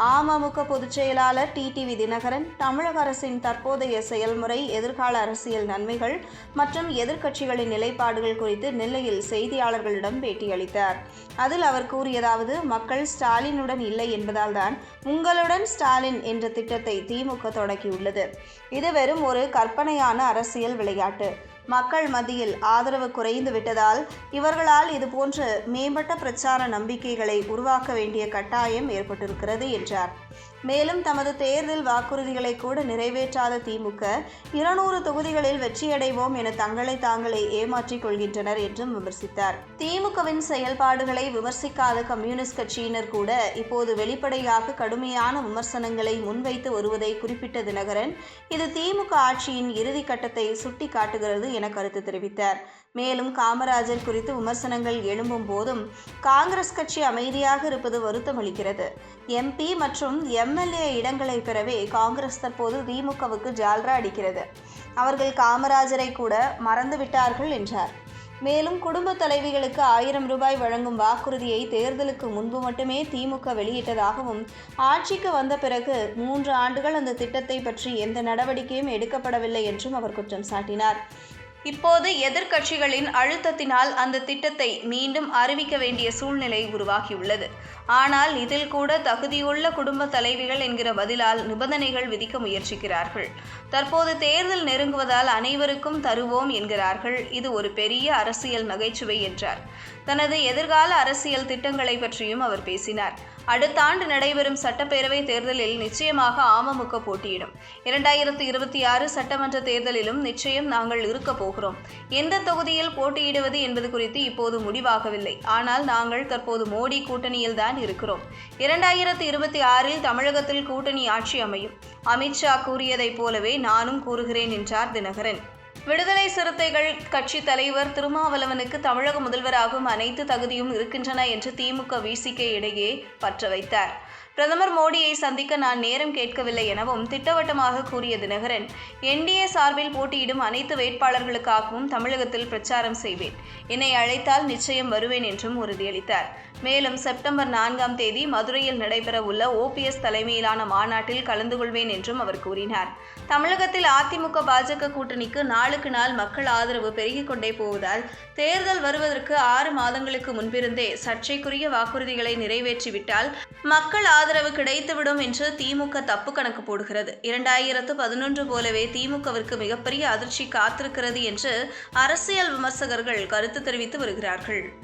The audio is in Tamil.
அமமுக பொதுச் செயலாளர் டிடிவி தினகரன் தமிழக அரசின் தற்போதைய செயல்முறை எதிர்கால அரசியல் நன்மைகள் மற்றும் எதிர்க்கட்சிகளின் நிலைப்பாடுகள் குறித்து நெல்லையில் செய்தியாளர்களிடம் பேட்டியளித்தார் அதில் அவர் கூறியதாவது மக்கள் ஸ்டாலினுடன் இல்லை என்பதால் தான் உங்களுடன் ஸ்டாலின் என்ற திட்டத்தை திமுக தொடங்கியுள்ளது இது வெறும் ஒரு கற்பனையான அரசியல் விளையாட்டு. மக்கள் மத்தியில் ஆதரவு குறைந்து விட்டதால் இவர்களால் இதுபோன்ற மேம்பட்ட பிரச்சார நம்பிக்கைகளை உருவாக்க வேண்டிய கட்டாயம் ஏற்பட்டிருக்கிறது என்றார். மேலும் தமது தேர்தல் வாக்குறுதிகளை கூட நிறைவேற்றாத திமுக இருநூறு தொகுதிகளில் வெற்றியடைவோம் என தங்களை தாங்களே ஏமாற்றிக் கொள்கின்றனர் என்றும் விமர்சித்தார். திமுகவின் செயல்பாடுகளை விமர்சிக்காத கம்யூனிஸ்ட் கட்சியினர் கூட இப்போது வெளிப்படையாக கடுமையான விமர்சனங்களை முன்வைத்து வருவதை குறிப்பிட்ட தினகரன் இது திமுக ஆட்சியின் இறுதி கட்டத்தை சுட்டிக்காட்டுகிறது என கருத்து தெரிவித்தார். மேலும் காமராஜர் குறித்து விமர்சனங்கள் எழும்பும் போதும் காங்கிரஸ் கட்சி அமைதியாக இருப்பது வருத்தமளிக்கிறது. எம்பி மற்றும் எம் எம்எல்ஏ இடங்களை பெறவே காங்கிரஸ் தற்போது திமுகவுக்கு ஜால்ரா அடிக்கிறது. அவர்கள் காமராஜரை கூட மறந்துவிட்டார்கள் என்றார். மேலும் குடும்ப தலைவிகளுக்கு ஆயிரம் ரூபாய் வழங்கும் வாக்குறுதியை தேர்தலுக்கு முன்பு மட்டுமே திமுக வெளியிட்டதாகவும் ஆட்சிக்கு வந்த பிறகு மூன்று ஆண்டுகள் அந்த திட்டத்தை பற்றி எந்த நடவடிக்கையும் எடுக்கப்படவில்லை என்றும் அவர் குற்றம் சாட்டினார். இப்போது எதிர்க்கட்சிகளின் அழுத்தத்தினால் அந்த திட்டத்தை மீண்டும் அறிவிக்க வேண்டிய சூழ்நிலை உருவாகியுள்ளது. ஆனால் இதில் கூட தகுதியுள்ள குடும்ப தலைவிகள் என்கிற பதிலால் நிபந்தனைகள் விதிக்க முயற்சிக்கிறார்கள். தற்போது தேர்தல் நெருங்குவதால் அனைவருக்கும் தருவோம் என்கிறார்கள். இது ஒரு பெரிய அரசியல் நகைச்சுவை என்றார். தனது எதிர்கால அரசியல் திட்டங்களை பற்றியும் அவர் பேசினார். அடுத்த ஆண்டு நடைபெறும் சட்டப்பேரவை தேர்தலில் நிச்சயமாக அமமுக போட்டியிடும். இரண்டாயிரத்தி இருபத்தி ஆறு சட்டமன்ற தேர்தலிலும் நிச்சயம் நாங்கள் இருக்கப் போகிறோம். எந்த தொகுதியில் போட்டியிடுவது என்பது குறித்து இப்போது முடிவாகவில்லை. ஆனால் நாங்கள் தற்போது மோடி கூட்டணியில் தான் இருக்கிறோம். இரண்டாயிரத்தி இருபத்தி ஆறில் தமிழகத்தில் கூட்டணி ஆட்சி அமையும். அமித்ஷா கூறியதைப் போலவே நானும் கூறுகிறேன் என்றார் தினகரன். விடுதலை சிறுத்தைகள் கட்சி தலைவர் திருமாவளவனுக்கு தமிழக முதல்வராகும் அனைத்து தகுதியும் இருக்கின்றன என்று திமுக விசிகே இடையே பற்ற வைத்தார். பிரதமர் மோடியை சந்திக்க நான் நேரம் கேட்கவில்லை எனவும் திட்டவட்டமாக கூறிய தினகரன் என்டிஏ சார்பில் போட்டியிடும் அனைத்து வேட்பாளர்களுக்காகவும் தமிழகத்தில் பிரச்சாரம் செய்வேன். என்னை அழைத்தால் நிச்சயம் வருவேன் என்றும் உறுதியளித்தார். மேலும் செப்டம்பர் நான்காம் தேதி மதுரையில் நடைபெற உள்ள ஓபிஎஸ் தலைமையிலான மாநாட்டில் கலந்து கொள்வேன் என்றும் அவர் கூறினார். தமிழகத்தில் அதிமுக பாஜக கூட்டணிக்கு நாளுக்கு நாள் மக்கள் ஆதரவு பெருகிக் கொண்டே போவதால் தேர்தல் வருவதற்கு ஆறு மாதங்களுக்கு முன்பிருந்தே சர்ச்சைக்குரிய வாக்குறுதிகளை நிறைவேற்றிவிட்டால் மக்கள் ஆதரவு கிடைத்துவிடும் என்று திமுக தப்பு கணக்கு போடுகிறது. இரண்டாயிரத்து பதினொன்று போலவே திமுகவிற்கு மிகப்பெரிய அதிர்ச்சி காத்திருக்கிறது என்று அரசியல் விமர்சகர்கள் கருத்து தெரிவித்து வருகிறார்கள்.